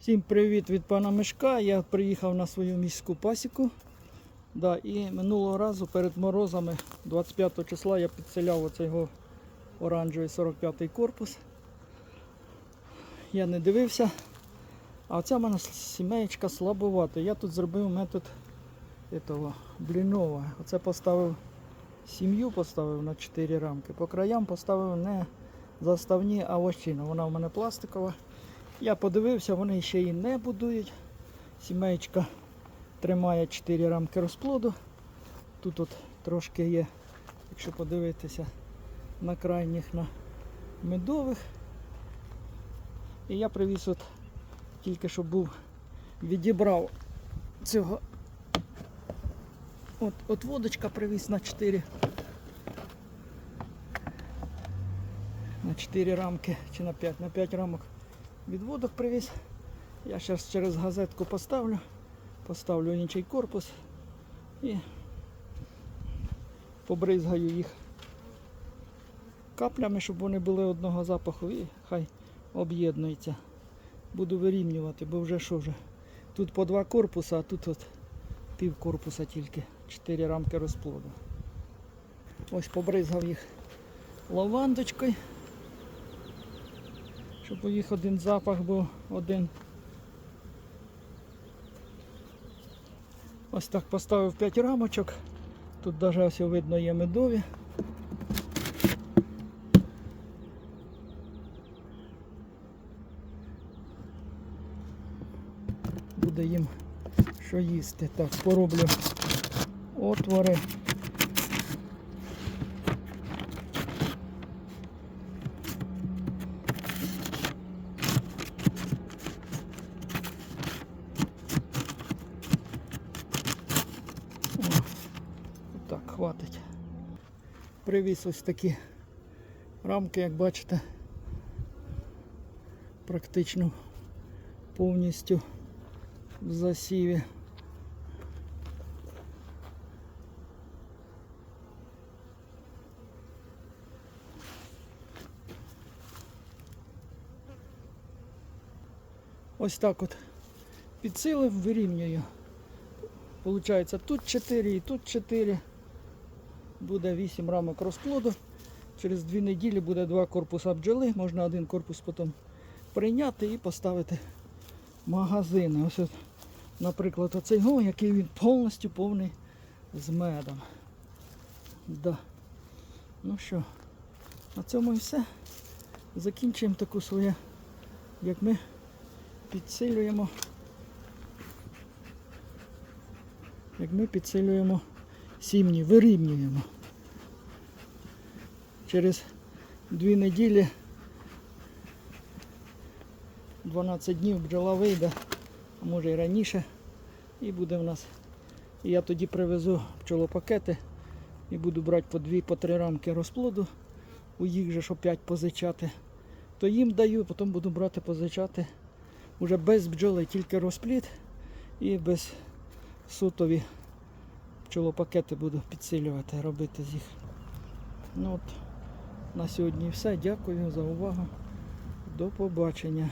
Всім привіт від пана Мишка. Я приїхав на свою міську пасіку. Да, і минулого разу перед морозами, 25 числа, я підселяв оцей його оранжевий 45-й корпус. Я не дивився. А оця в мене сімеєчка слабовата. Я тут зробив метод этого, блінова. Оце поставив сім'ю поставив на 4 рамки. По краям поставив не заставні, а вощину. Вона в мене пластикова. Я подивився, вони ще і не будують. Сімеєчка тримає 4 рамки розплоду. Тут от трошки є, якщо подивитися, на крайніх на медових. І я привіз от тільки що був, відібрав цього. От, от водочка привіз на 4. На 4 рамки чи на 5, на 5 рамок відводок привіз. Я зараз через газетку поставлю, поставлю інший корпус і побризгаю їх каплями, щоб вони були одного запаху і хай об'єднуються. Буду вирівнювати, бо вже що вже. Тут по два корпуса, а тут от пів корпуса тільки. Чотири рамки розплоду. Ось побризгав їх лавандочкою щоб у їх один запах був один. Ось так поставив 5 рамочок. Тут навіть видно є медові. Буде їм що їсти. Так, пороблю отвори. Так, хватить. Привіз ось такі рамки, як бачите, практично повністю в засіві. Ось так от підсилив, вирівнюю. Получається тут 4 і тут 4. Буде 8 рамок розплоду. Через 2 неділі буде два корпуса бджоли. Можна один корпус потім прийняти і поставити магазини. Ось, от, наприклад, оцей го, який він повністю повний з медом. Да. Ну що, на цьому і все. Закінчуємо таку своє, як ми підсилюємо. як ми підсилюємо сім'ї, вирівнюємо. Через дві неділі 12 днів бджола вийде, а може і раніше, і буде в нас. І я тоді привезу пчолопакети і буду брати по дві, по три рамки розплоду, у їх же що 5 позичати, то їм даю, потім буду брати позичати уже без бджоли, тільки розплід і без сутові пчолопакети буду підсилювати, робити з їх. Ну от, на сьогодні все. Дякую за увагу. До побачення.